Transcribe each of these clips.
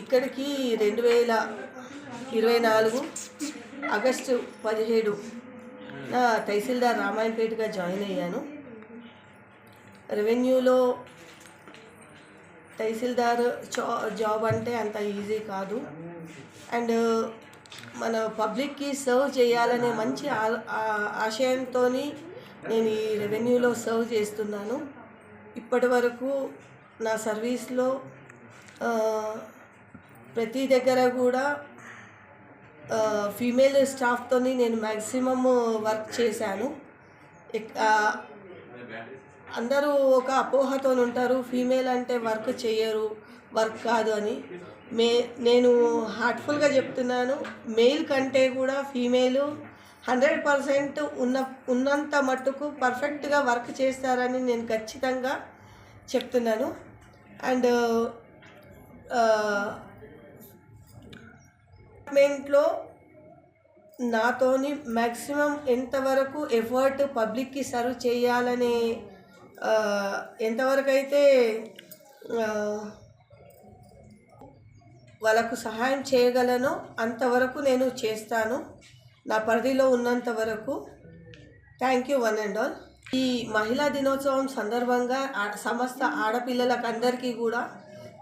ఇక్కడికి రెండు వేల ఇరవై నాలుగు ఆగస్టు పదిహేడు నా తహసీల్దార్ రామాయణపేటగా జాయిన్ అయ్యాను. రెవెన్యూలో తహసీల్దార్ జా జాబ్ అంటే అంత ఈజీ కాదు. అండ్ మన పబ్లిక్కి సర్వ్ చేయాలనే మంచి ఆ- ఆశయంతో నేను ఈ రెవెన్యూలో సర్వ్ చేస్తున్నాను. ఇప్పటి వరకు నా సర్వీస్లో ప్రతి దగ్గర కూడా ఫీమేల్ స్టాఫ్తో నేను మ్యాక్సిమమ్ వర్క్ చేశాను. అందరూ ఒక అపోహతో ఉంటారు ఫీమేల్ అంటే వర్క్ చేయరు వర్క్ కాదు అని. మే నేను హార్ట్ఫుల్గా చెప్తున్నాను మెయిల్ కంటే కూడా ఫీమేల్ హండ్రెడ్ పర్సెంట్ ఉన్న ఉన్నంత మట్టుకు పర్ఫెక్ట్గా వర్క్ చేస్తారని నేను ఖచ్చితంగా చెప్తున్నాను. అండ్ డిపార్ట్మెంట్లో నాతోని మ్యాక్సిమం ఎంతవరకు ఎఫర్ట్ పబ్లిక్కి సర్వ్ చేయాలనే ఎంతవరకు అయితే వాళ్ళకు సహాయం చేయగలనో అంతవరకు నేను చేస్తాను. నా పరిధిలో ఉన్నంత వరకు. Thank you one and all ఈ మహిళా దినోత్సవం సందర్భంగా సమస్త ఆడపిల్లలకు అందరికీ కూడా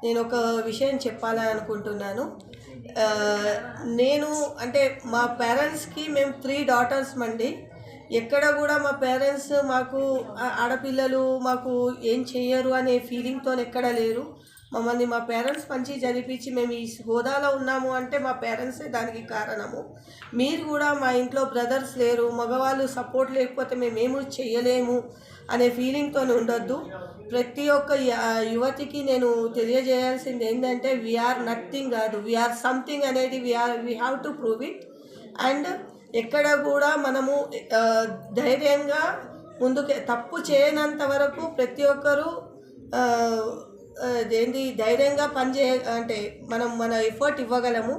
నేను ఒక విషయం చెప్పాలని అనుకుంటున్నాను నేను అంటే మా పేరెంట్స్కి మేము త్రీ డాటర్స్ మండి. ఎక్కడ కూడా మా పేరెంట్స్ మాకు ఆడపిల్లలు మాకు ఏం చెయ్యరు అనే ఫీలింగ్తో ఎక్కడ లేరు. మమ్మల్ని మా పేరెంట్స్ మంచి జరిపించి మేము ఈ హోదాలో ఉన్నాము అంటే మా పేరెంట్సే దానికి కారణము. మీరు కూడా మా ఇంట్లో బ్రదర్స్ లేరు మగవాళ్ళు సపోర్ట్ లేకపోతే మేమేమీ చేయలేము అనే ఫీలింగ్తో ఉండొద్దు. ప్రతి ఒక్క యువతికి నేను తెలియజేయాల్సింది ఏంటంటే వీఆర్ నథింగ్ కాదు. వీఆర్ సంథింగ్ అనేది we're we have to prove it and ఎక్కడ కూడా మనము ధైర్యంగా ముందుకు తప్పు చేయనంత వరకు ప్రతి ఒక్కరూ ఏంది ధైర్యంగా పనిచేయ అంటే మనం మన ఎఫర్ట్ ఇవ్వగలము.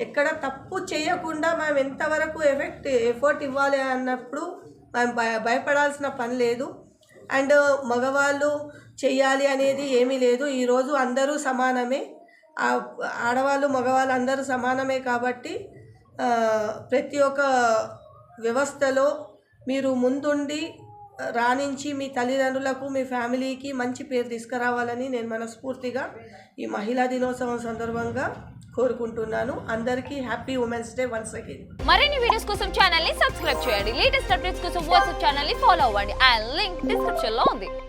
ఎక్కడ తప్పు చేయకుండా మనం ఎంతవరకు ఎఫెక్ట్ ఎఫర్ట్ ఇవ్వాలి అన్నప్పుడు మనం భయ భయపడాల్సిన పని లేదు. అండ్ మగవాళ్ళు చెయ్యాలి అనేది ఏమీ లేదు. ఈరోజు అందరూ సమానమే. ఆడవాళ్ళు మగవాళ్ళు అందరూ సమానమే కాబట్టి ప్రతి ఒక్క వ్యవస్థలో మీరు ముందుండి రాణించి మీ తల్లిదండ్రులకు మీ ఫ్యామిలీకి మంచి పేరు తీసుకురావాలని నేను మనస్ఫూర్తిగా ఈ మహిళా దినోత్సవం సందర్భంగా కోరుకుంటున్నాను. అందరికీ happy women's day once again. మరిన్ని వీడియోస్ కోసం ఛానల్ని సబ్స్క్రైబ్ చేయండి. లేటెస్ట్ అప్డేట్స్ కోసం వాట్సాప్ ఛానల్ని ఫాలో అవ్వండి. అండ్ లింక్ డిస్క్రిప్షన్లో ఉంది.